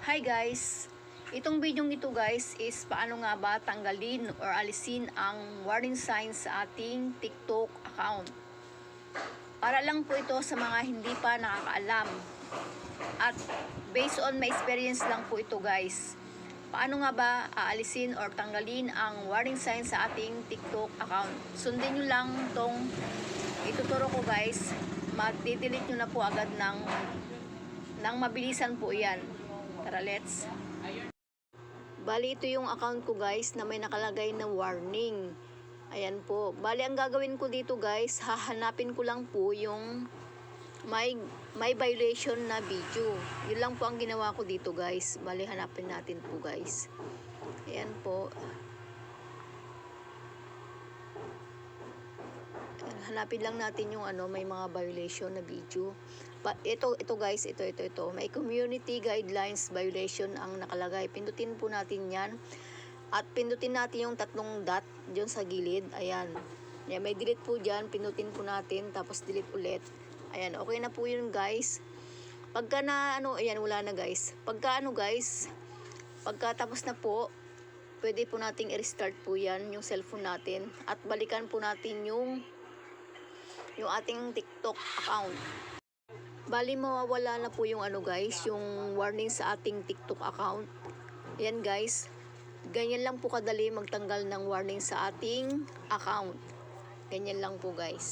Hi guys! Itong video ito guys is paano nga ba tanggalin or alisin ang warning signs sa ating TikTok account. Para lang po ito sa mga hindi pa nakakaalam. At based on my experience lang po ito guys. Paano nga ba aalisin or tanggalin ang warning signs sa ating TikTok account? Sundin nyo lang tong ituturo ko guys. Mag-delete nyo na po agad ng, ng mabilisan po yan. Tara, let's. Bali, ito yung account ko guys na may nakalagay na warning. Ayan po. Bali, ang gagawin ko dito guys, hahanapin ko lang po yung may, may violation na video. Yun lang po ang ginawa ko dito guys. Bali, hanapin natin po guys. Ayan po. Hanapin lang natin yung ano, may mga violation na video. But ito, ito guys, ito, ito, ito. May community guidelines violation ang nakalagay. Pindutin po natin yan. At pindutin natin yung tatlong dot dyan sa gilid. Ayan. Ayan, may delete po dyan. Pindutin po natin. Tapos delete ulit. Ayan, okay na po yun guys. Pagka na, ano, ayan, wala na guys. Pagka ano guys, pagka tapos na po, pwede po nating i-restart po yan, yung cellphone natin. At balikan po natin yung yung ating TikTok account. Bali mawawala na po yung ano guys, yung warning sa ating TikTok account. Yan guys. Ganyan lang po kadali magtanggal ng warning sa ating account. Ganyan lang po guys.